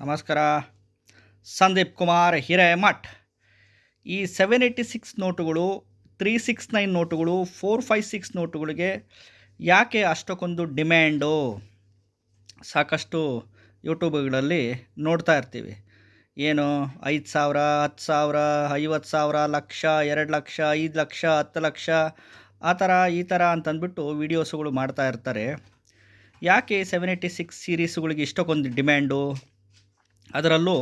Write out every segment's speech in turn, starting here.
ನಮಸ್ಕಾರ. ಸಂದೀಪ್ ಕುಮಾರ್, ಹಿರೇಮಠ್. ಈ seven eighty six ನೋಟುಗಳು ತ್ರೀ ಸಿಕ್ಸ್ ನೈನ್ ನೋಟುಗಳು ಫೋರ್ ಫೈವ್ ಸಿಕ್ಸ್ ನೋಟುಗಳಿಗೆ ಯಾಕೆ ಅಷ್ಟಕ್ಕೊಂದು ಡಿಮ್ಯಾಂಡು? ಸಾಕಷ್ಟು ಯೂಟ್ಯೂಬ್ಗಳಲ್ಲಿ ನೋಡ್ತಾ ಇರ್ತೀವಿ. ಏನು ಐದು ಸಾವಿರ, ಹತ್ತು ಸಾವಿರ, ಐವತ್ತು ಸಾವಿರ, ಲಕ್ಷ, ಎರಡು ಲಕ್ಷ, ಐದು ಲಕ್ಷ, ಹತ್ತು ಲಕ್ಷ, ಆ ಥರ, ಈ ಥರ ಅಂತಂದ್ಬಿಟ್ಟು ವೀಡಿಯೋಸ್ಗಳು ಮಾಡ್ತಾ ಇರ್ತಾರೆ. ಯಾಕೆ ಸೆವೆನ್ ಏಯ್ಟಿ ಸಿಕ್ಸ್ ಸೀರೀಸ್ಗಳಿಗೆ ಇಷ್ಟಕ್ಕೊಂದು ಡಿಮ್ಯಾಂಡು? ಅದರಲ್ಲೂ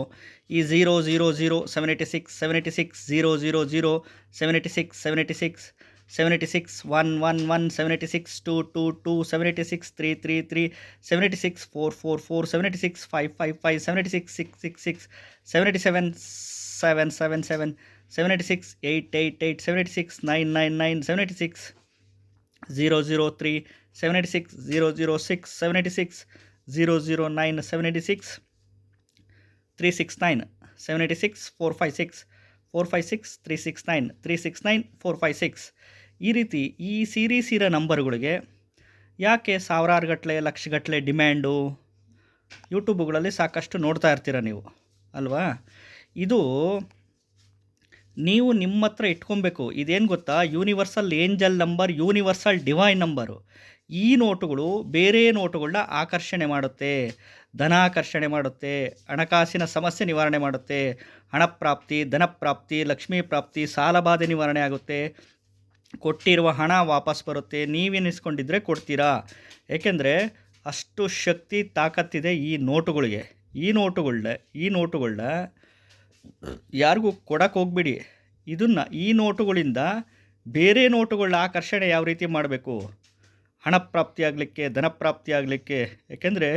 ಈ zero zero zero seven eighty six seven eighty six zero zero zero seven eighty six seven eighty six seven eighty six one one one seven eighty six two two two seven eighty six three three three seven eighty six four four four seven eighty six five five five seven eighty six six six six seven eighty seven seven seven seven seven eighty six eight eight eight seven eighty six nine nine nine seven eighty six zero zero three seven eighty six zero zero six seven eighty six zero zero nine seven eighty six three six nine seven eighty six four five six four five six three six nine three six nine four five six ಈ ರೀತಿ ಈ series ಇರೋ ನಂಬರ್ಗಳಿಗೆ ಯಾಕೆ ಸಾವಿರಾರು ಗಟ್ಟಲೆ ಲಕ್ಷಗಟ್ಟಲೆ demand ಯೂಟ್ಯೂಬ್ಗಳಲ್ಲಿ ಸಾಕಷ್ಟು ನೋಡ್ತಾ ಇರ್ತೀರ ನೀವು? ಅಲ್ವಾ? ಇದು ನೀವು ನಿಮ್ಮ ಹತ್ರ ಇಟ್ಕೊಬೇಕು. ಇದೇನು ಗೊತ್ತಾ? Universal angel number universal divine number ಈ ನೋಟುಗಳು ಬೇರೆ ನೋಟುಗಳನ್ನ ಆಕರ್ಷಣೆ ಮಾಡುತ್ತೆ. ಧನಾಕರ್ಷಣೆ ಮಾಡುತ್ತೆ, ಹಣಕಾಸಿನ ಸಮಸ್ಯೆ ನಿವಾರಣೆ ಮಾಡುತ್ತೆ, ಹಣಪ್ರಾಪ್ತಿ, ಧನಪ್ರಾಪ್ತಿ, ಲಕ್ಷ್ಮೀ ಪ್ರಾಪ್ತಿ ಸಾಲಬಾಧೆ ನಿವಾರಣೆ ಆಗುತ್ತೆ. ಕೊಟ್ಟಿರುವ ಹಣ ವಾಪಸ್ ಬರುತ್ತೆ, ನೀವೇನಿಸ್ಕೊಂಡಿದ್ರೆ ಕೊಡ್ತೀರಾ? ಏಕೆಂದರೆ ಅಷ್ಟು ಶಕ್ತಿ, ತಾಕತ್ತಿದೆ ಈ ನೋಟುಗಳಿಗೆ. ಈ ನೋಟುಗಳನ್ನ ಈ ನೋಟುಗಳನ್ನ ಯಾರಿಗೂ ಕೊಡಕ್ಕೆ ಹೋಗ್ಬಿಡಿ. ಇದನ್ನು ಈ ನೋಟುಗಳಿಂದ ಬೇರೆ ನೋಟುಗಳನ್ನ ಆಕರ್ಷಣೆ ಯಾವ ರೀತಿ ಮಾಡಬೇಕು? ಹಣ ಪ್ರಾಪ್ತಿ ಆಗಲಿಕ್ಕೆ, ಧನಪ್ರಾಪ್ತಿ ಆಗಲಿಕ್ಕೆ. ಯಾಕೆಂದರೆ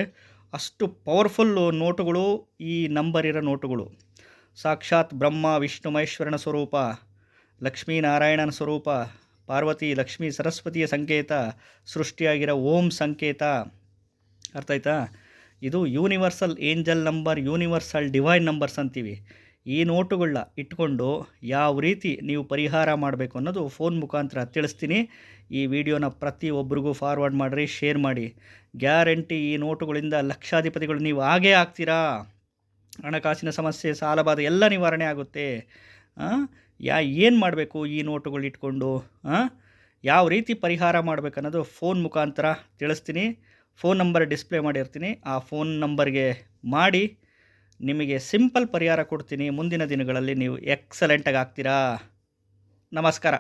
ಅಷ್ಟು ಪವರ್ಫುಲ್ಲು ನೋಟುಗಳು ಈ ನಂಬರ್ ಇರೋ ನೋಟುಗಳು. ಸಾಕ್ಷಾತ್ ಬ್ರಹ್ಮ, ವಿಷ್ಣು, ಮಹೇಶ್ವರನ ಸ್ವರೂಪ ಲಕ್ಷ್ಮೀನಾರಾಯಣನ ಸ್ವರೂಪ, ಪಾರ್ವತಿ, ಲಕ್ಷ್ಮೀ ಸರಸ್ವತಿಯ ಸಂಕೇತ, ಸೃಷ್ಟಿಯಾಗಿರೋ ಓಂ ಸಂಕೇತ. ಅರ್ಥ ಆಯ್ತಾ? ಇದು universal angel number, universal divine numbers ಅಂತೀವಿ. ಈ ನೋಟುಗಳನ್ನ ಇಟ್ಕೊಂಡು ಯಾವ ರೀತಿ ನೀವು ಪರಿಹಾರ ಮಾಡಬೇಕು ಅನ್ನೋದು ಫೋನ್ ಮುಖಾಂತರ ತಿಳಿಸ್ತೀನಿ. ಈ ವಿಡಿಯೋನ ಪ್ರತಿಯೊಬ್ಬರಿಗೂ ಫಾರ್ವರ್ಡ್ ಮಾಡಿರಿ ಶೇರ್ ಮಾಡಿ. ಗ್ಯಾರಂಟಿ ಈ ನೋಟುಗಳಿಂದ ಲಕ್ಷಾಧಿಪತಿಗಳು ನೀವು ಹಾಗೇ ಆಗ್ತೀರಾ? ಹಣಕಾಸಿನ ಸಮಸ್ಯೆ ಸಾಲಬಾಧೆ ಎಲ್ಲ ನಿವಾರಣೆ ಆಗುತ್ತೆ. ಯಾ, ಏನು ಮಾಡಬೇಕು ಈ ನೋಟುಗಳು ಇಟ್ಕೊಂಡು? ಯಾವ ರೀತಿ ಪರಿಹಾರ ಮಾಡಬೇಕು ಅನ್ನೋದು ಫೋನ್ ಮುಖಾಂತರ ತಿಳಿಸ್ತೀನಿ. ಫೋನ್ ನಂಬರ್ ಡಿಸ್ಪ್ಲೇ ಮಾಡಿರ್ತೀನಿ. ಆ ಫೋನ್ ನಂಬರ್ಗೆ ಮಾಡಿ ನಿಮಗೆ ಸಿಂಪಲ್ ಪರಿಹಾರ ಕೊಡ್ತೀನಿ ಮುಂದಿನ ದಿನಗಳಲ್ಲಿ ನೀವು ಎಕ್ಸಲೆಂಟಾಗಿ ಆಗ್ತೀರಾ? ನಮಸ್ಕಾರ.